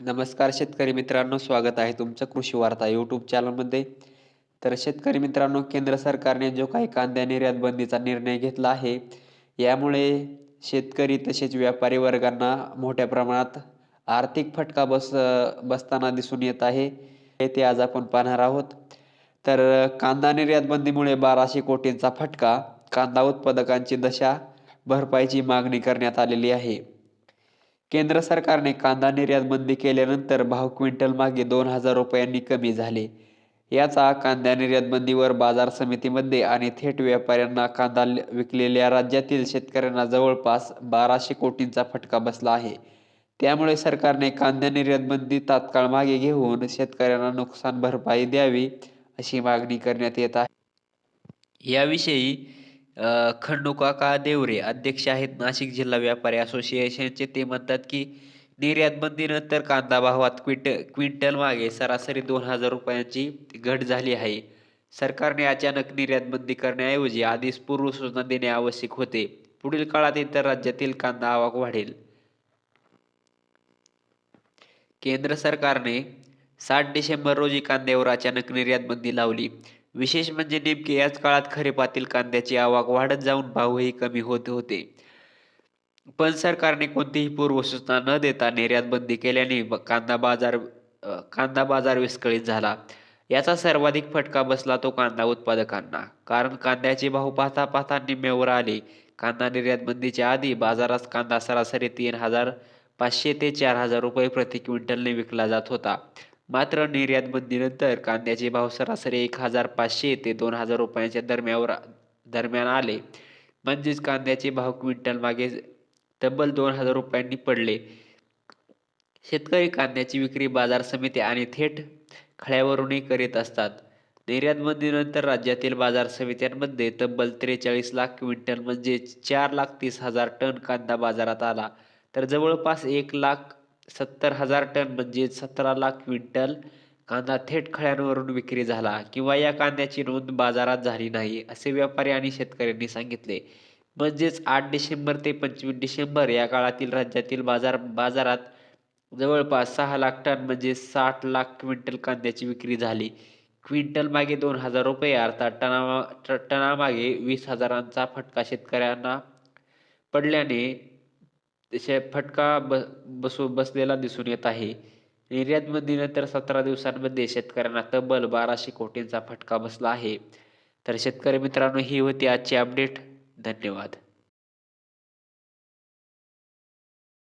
नमस्कार शेतकरी मित्रांनो स्वागत आहे तुमचं कृषी वार्ता यूट्यूब चॅनलमध्ये तर शेतकरी मित्रांनो केंद्र सरकारने जो काही कांदा निर्यात बंदीचा निर्णय घेतला आहे यामुळे शेतकरी तसेच व्यापारी वर्गांना मोठ्या प्रमाणात आर्थिक फटका बस बसताना दिसून येत आहे हे ते आज आपण पाहणार आहोत. तर कांदा निर्यात बंदीमुळे बाराशे कोटींचा फटका कांदा उत्पादकांची दशा भरपाईची मागणी करण्यात आलेली आहे. केंद्र सरकारने कांदा निर्यात बंदी केल्यानंतर भाव क्विंटल मागे दोन हजार रुपयांनी कमी झाले. याचा कांदा निर्यात बंदीवर बाजार समितीमध्ये आणि थेट व्यापाऱ्यांना कांदा विकलेल्या राज्यातील शेतकऱ्यांना जवळपास बाराशे कोटींचा फटका बसला आहे. त्यामुळे सरकारने कांदा निर्यात बंदी तात्काळ मागे घेऊन शेतकऱ्यांना नुकसान भरपाई द्यावी अशी मागणी करण्यात येत आहे. याविषयी खंडुकाका देवरे अध्यक्ष आहेत नाशिक जिल्हा व्यापारी असोसिएशनचे ते म्हणतात की निर्यात बंदीनंतर कांदा भावात क्विंट क्विंटल मागे सरासरी दोन हजार रुपयांची घट झाली आहे. सरकारने अचानक निर्यात बंदी करण्याऐवजी आधीच पूर्वसूचना देणे आवश्यक होते. पुढील काळात इतर राज्यातील कांदा आवक वाढेल. केंद्र सरकारने सात डिसेंबर रोजी कांद्यावर अचानक निर्यात बंदी लावली. विशेष म्हणजे नेमके याच काळात खरेपातील कांद्याची आवक वाढत जाऊन भावही कमी होत होते. पण सरकारने कोणतीही पूर्वसूचना न देता निर्यात बंदी केल्याने कांदा बाजार कांदा बाजार विस्कळीत झाला. याचा सर्वाधिक फटका बसला तो कांदा उत्पादकांना. कारण कांद्याचे भाव पाहता पाहता निम्म्यावर आले. कांदा निर्यात बंदीच्या आधी बाजारात कांदा सरासरी तीन हजार पाचशे ते चार हजार रुपये प्रति क्विंटलने विकला जात होता. मात्र निर्यात बंदीनंतर कांद्याचे भाव सरासरी एक हजार पाचशे ते दोन हजार रुपयांच्या दरम्यावर दरम्यान आले. म्हणजेच कांद्याचे भाव क्विंटल मागे तब्बल दोन हजार रुपयांनी पडले. शेतकरी कांद्याची विक्री बाजार समिती आणि थेट खळ्यावरूनही करीत असतात. निर्यात बंदीनंतर राज्यातील बाजार समित्यांमध्ये तब्बल त्रेचाळीस लाख क्विंटल म्हणजे चार लाख तीस हजार टन कांदा बाजारात आला. तर जवळपास एक लाख सत्तर हजार टन म्हणजे सतरा लाख क्विंटल कांदा थेट खळ्यांवरून विक्री झाला किंवा या कांद्याची नोंद बाजारात झाली नाही असे व्यापारी आणि शेतकऱ्यांनी सांगितले. म्हणजेच आठ डिसेंबर ते पंचवीस डिसेंबर या काळातील राज्यातील बाजार बाजारात जवळपास सहा लाख टन म्हणजे साठ लाख क्विंटल कांद्याची विक्री झाली. क्विंटल मागे दोन हजार रुपये अर्थात टना टनामागे वीस हजारांचा फटका शेतकऱ्यांना पडल्याने तसे फटका ब बसू बसलेला दिसून येत आहे. निर्यातबंदीनंतर सतरा दिवसांमध्ये शेतकऱ्यांना तब्बल बाराशे कोटींचा फटका बसला आहे. तर शेतकरी मित्रांनो ही होती आजची अपडेट. धन्यवाद.